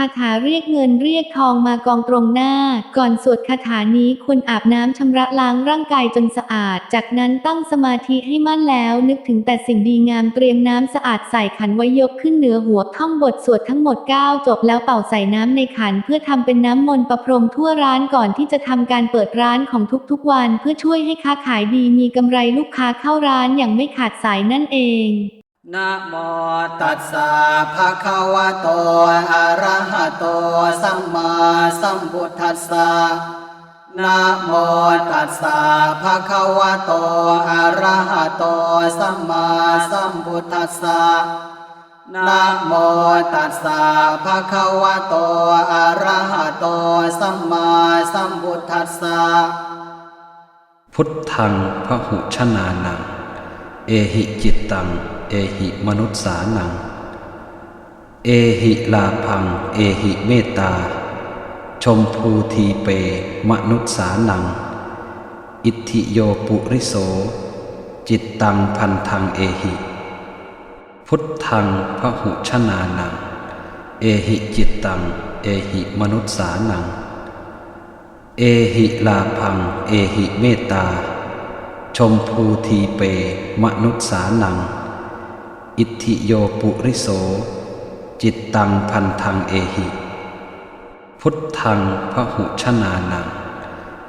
คาถาเรียกเงินเรียกทองมากองตรงหน้า ก่อนสวดคาถานี้ควรอาบน้ำชำระล้างร่างกายจนสะอาด จากนั้นตั้งสมาธิให้มั่นแล้วนึกถึงแต่สิ่งดีงามเตรียมน้ำสะอาดใส่ขันไว้ยกขึ้นเหนือหัวท่องบทสวดทั้งหมด 9 จบแล้วเป่าใส่น้ำในขันเพื่อทำเป็นน้ำมนต์ประพรมทั่วร้านก่อนที่จะทำการเปิดร้านของทุกๆวัน เพื่อช่วยให้ค้าขายดีมีกำไรลูกค้าเข้าร้านอย่างไม่ขาดสายนั่นเองนะโมตัสสะภะคะวะโตอะระหะ โตสัมมาสัมพุทธัสสะนะโมตัสสะภะคะวะโตอะระหะโตสัมมาสัมพุทธัสสะนะโมตัสสะภะคะวะโตอะระหะโตสัมมาสัมพุทธัสสะพุทธังพหุชนานัง เอหิจิตตัง เอหิมนุษสานัง เอหิลาพัง เอหิเมตตา ชมพูทีเป มนุษสานัง อิทธิโยปุริโส จิตตังพันธังเอหิ พุทธังพหุชนานัง เอหิจิตตัง เอหิมนุษสานัง เอหิลาพัง เอหิเมตตา ชมพูทีเป มนุษสานัง อิทธิโยปุริโส จิตตังพันธังเอหิ พุทธังพหุชนานัง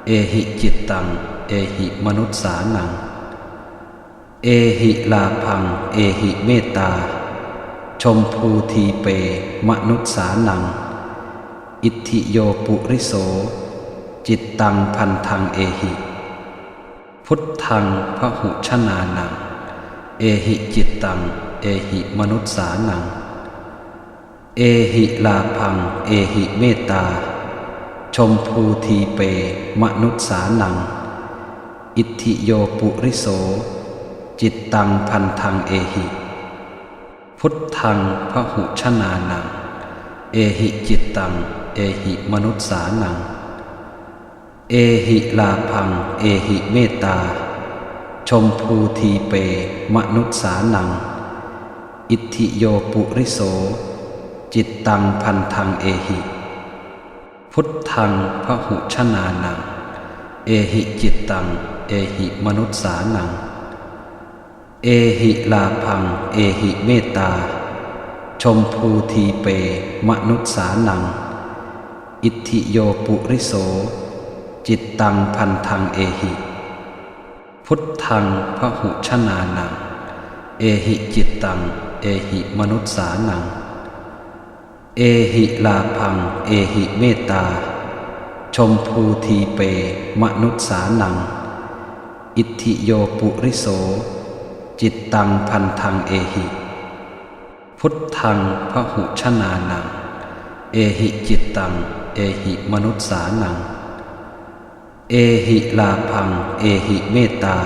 เอหิจิตตัง เอหิมนุษสานัง เอหิลาพัง เอหิเมตตา ชมพูทีเป มนุษสานัง อิทธิโยปุริโส จิตตังพันธังเอหิ พุทธังพหุชนานัง เอหิจิตตัง เอหิมนุษสานัง เอหิลาพัง เอหิเมตตา ชมพูทีเป มนุษสานัง อิทธิโยปุริโส จิตตังพันธังเอหิ พุทธังพหุชนานัง เอหิจิตตัง เอหิมนุษสานัง เอหิลาพัง เอหิเมตตา ชมพูทีเป มนุษสานัง อิทธิโยปุริโส จิตตังพันธังเอหิ พุทธังพระหุชนานัง เอหิจิตตัง เอหิมนุษสานัง เอหิลาพัง เอหิเมตตา ชมพูทีเป มนุษสานัง อิทธิโยปุริโส จิตตังพันธังเอหิ พุทธังพระหุชนานัง เอหิจิตตัง เอหิมนุษสานัง เอหิลาพัง เอหิเมตตา ชมพูทีเป มนุษสานัง อิทธิโยปุริโส จิตตังพันธังเอหิ พุทธังพหุชนานัง เอหิจิตตัง เอหิมนุษสานัง เอหิลาพัง เอหิเมตตา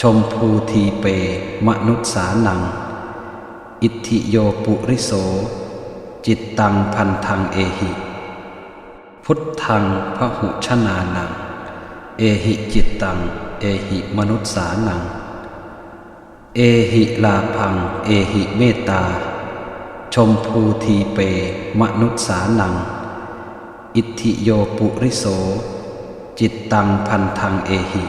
ชมพูทีเป มนุษสานัง อิทธิโยปุริโส จิตตังพันธังเอหิ พุทธังพหุชนานัง เอหิจิตตัง เอหิมนุษสานัง เอหิลาพัง เอหิเมตตา ชมพูทีเป มนุษสานัง อิทธิโยปุริโส จิตตังพันธังเอหิ